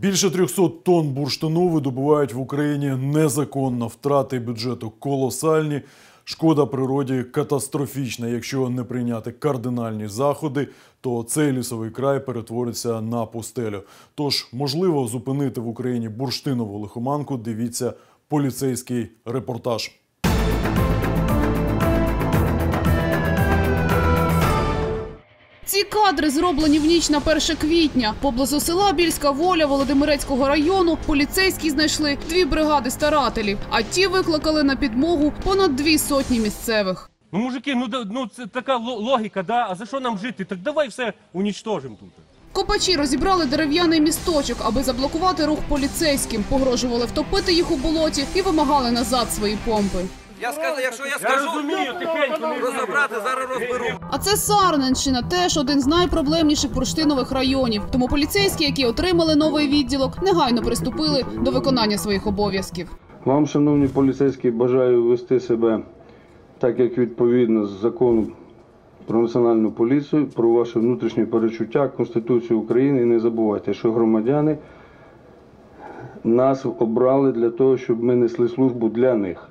Більше 300 тонн бурштину видобувають в Україні незаконно. Втрати бюджету колосальні. Шкода природі катастрофічна. Якщо не прийняти кардинальні заходи, то цей лісовий край перетвориться на пустелю. Тож можливо зупинити в Україні бурштинову лихоманку. Дивіться поліцейський репортаж. Ці кадри зроблені в ніч на 1 квітня. Поблизу села Більська Воля Володимирецького району поліцейські знайшли дві бригади старателів, а ті викликали на підмогу понад дві сотні місцевих. Ну, мужики, ну, ну це така логіка, да? А за що нам жити? Так давай все унічтожимо тут. Копачі розібрали дерев'яний місточок, аби заблокувати рух поліцейським, погрожували втопити їх у болоті і вимагали назад свої помпи. Я скажу, якщо я Я скажу, розумію, тихенько не розібрати, зараз розберу. А це Сарненщина, теж один з найпроблемніших бурштинових районів. Тому поліцейські, які отримали новий відділок, негайно приступили до виконання своїх обов'язків. Вам, шановні поліцейські, бажаю вести себе так, як відповідно з закону про національну поліцію, про ваше внутрішнє перечуття, Конституцію України. І не забувайте, що громадяни нас обрали для того, щоб ми несли службу для них.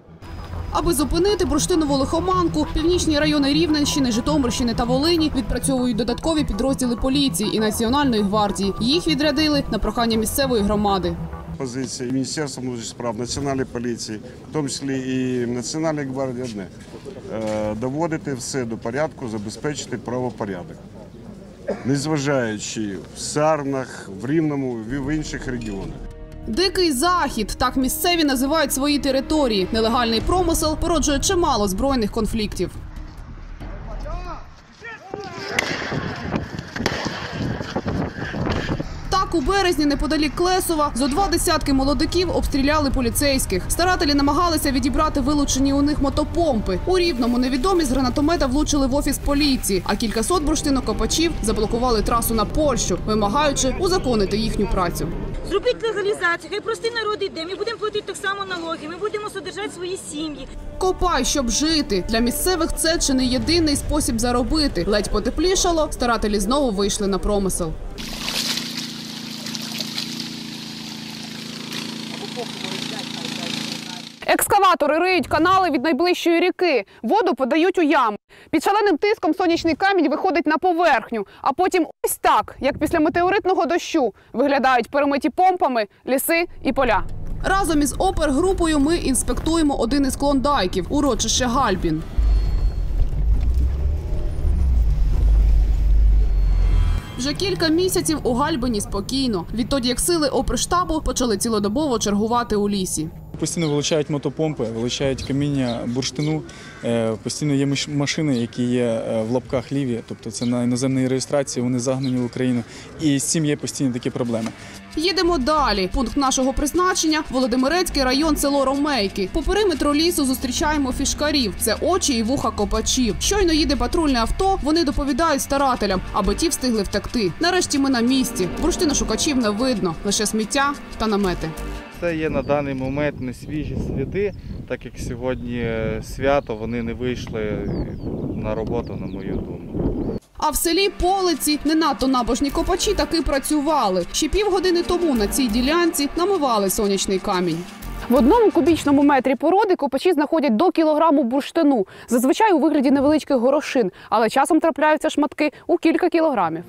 Аби зупинити бурштинову лихоманку, північні райони Рівненщини, Житомирщини та Волині відпрацьовують додаткові підрозділи поліції і Національної гвардії. Їх відрядили на прохання місцевої громади. позиції Міністерства внутрішніх справ, Національної поліції, в тому числі і Національної гвардії одне е, доводити все до порядку, забезпечити правопорядок. Незважаючи в Сарнах, в Рівному, в інших регіонах. Дикий захід так місцеві називають свої території. Нелегальний промисел породжує чимало збройних конфліктів. Так, у березні неподалік Клесова зо два десятки молодиків обстріляли поліцейських. Старателі намагалися відібрати вилучені у них мотопомпи. У рівному невідомі з гранатомета влучили в офіс поліції, а кількасот бурштинокопачів заблокували трасу на Польщу, вимагаючи узаконити їхню працю. Зробіть легалізацію, хай простий народ йде. Ми будемо платити так само налоги, ми будемо содержати свої сім'ї. Копай, щоб жити. Для місцевих це чи не єдиний спосіб заробити. Ледь потеплішало, старателі знову вийшли на промисел. Екскаватори риють канали від найближчої ріки. Воду подають у яму. Під шаленим тиском сонячний камінь виходить на поверхню. А потім ось так, як після метеоритного дощу, виглядають перемиті помпами ліси і поля. Разом із опергрупою ми інспектуємо один із клондайків урочище Гальбін. Вже кілька місяців у Гальбині спокійно. Відтоді як сили оприштабу почали цілодобово чергувати у лісі. Постійно вилучають мотопомпи, вилучають каміння бурштину. Е, Постійно є машини, які є е, в лапках ліві, тобто це на іноземній реєстрації, вони загнані в Україну. І з цим є постійні такі проблеми. Їдемо далі. Пункт нашого призначення Володимирецький район, село Ромейки. По периметру лісу зустрічаємо фішкарів. Це очі і вуха копачів. Щойно їде патрульне авто. Вони доповідають старателям, аби ті встигли втекти. Нарешті ми на місці. Бурштиношукачів не видно, лише сміття та намети. Це є на даний момент не свіжі сліди, так як сьогодні е, свято, вони не вийшли на роботу, на мою думку. А в селі Полиці не надто набожні копачі таки працювали. Ще півгодини тому на цій ділянці намивали сонячний камінь. В одному кубічному метрі породи копачі знаходять до кілограму бурштину, зазвичай у вигляді невеличких горошин, але часом трапляються шматки у кілька кілограмів.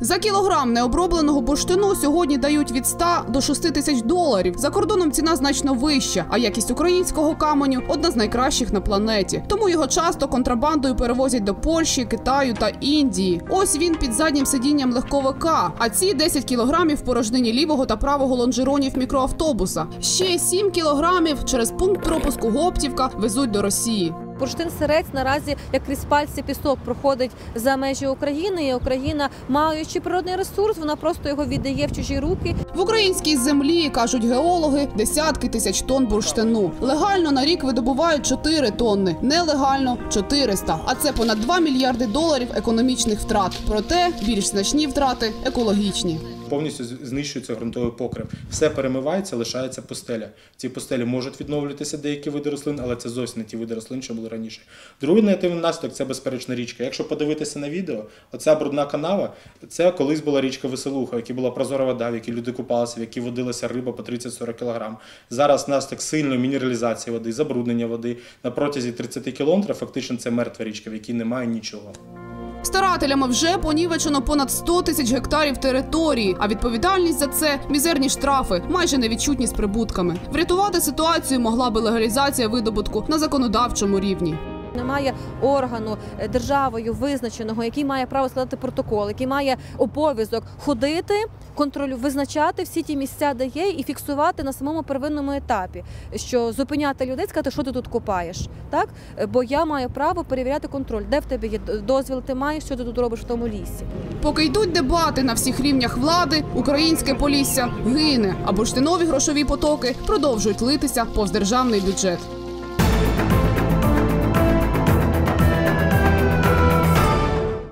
За кілограм необробленого бурштину сьогодні дають від 100 до 6 тисяч доларів. За кордоном ціна значно вища, а якість українського каменю одна з найкращих на планеті. Тому його часто контрабандою перевозять до Польщі, Китаю та Індії. Ось він під заднім сидінням легковика. А ці 10 кілограмів порожнині лівого та правого лонжеронів мікроавтобуса. Ще 7 кілограмів через пункт пропуску Гоптівка везуть до Росії. Бурштин сирець наразі як крізь пальці пісок проходить за межі України. І Україна, маючи природний ресурс, вона просто його віддає в чужі руки. В українській землі кажуть геологи десятки тисяч тонн бурштину. Легально на рік видобувають 4 тонни, нелегально 400. А це понад 2 мільярди доларів економічних втрат. Проте більш значні втрати екологічні. Повністю знищується ґрунтовий покрив. Все перемивається, лишається пустеля. Ці пустелі можуть відновлюватися деякі види рослин, але це зовсім не ті види рослин, що були раніше. Другий негативний наслідок це безперечно річка. Якщо подивитися на відео, оця брудна канава це колись була річка Веселуха, якій була прозора вода, в якій люди купалися, в якій водилася риба по 30-40 кг. Зараз наслідок сильної мінералізації води, забруднення води на протязі 30 кілометрів. Фактично це мертва річка, в якій немає нічого. Старателями вже понівечено понад 100 тисяч гектарів території, а відповідальність за це мізерні штрафи, майже невідчутні з прибутками. Врятувати ситуацію могла би легалізація видобутку на законодавчому рівні. Немає органу е, державою визначеного, який має право складати протокол, який має обов'язок ходити, контролю визначати всі ті місця, де є, і фіксувати на самому первинному етапі, що зупиняти людей, сказати, що ти тут копаєш, так? Е, бо я маю право перевіряти контроль, де в тебе є дозвіл, ти маєш, що ти тут робиш в тому лісі. Поки йдуть дебати на всіх рівнях влади, українське полісся гине, а бурштинові грошові потоки продовжують литися повз державний бюджет.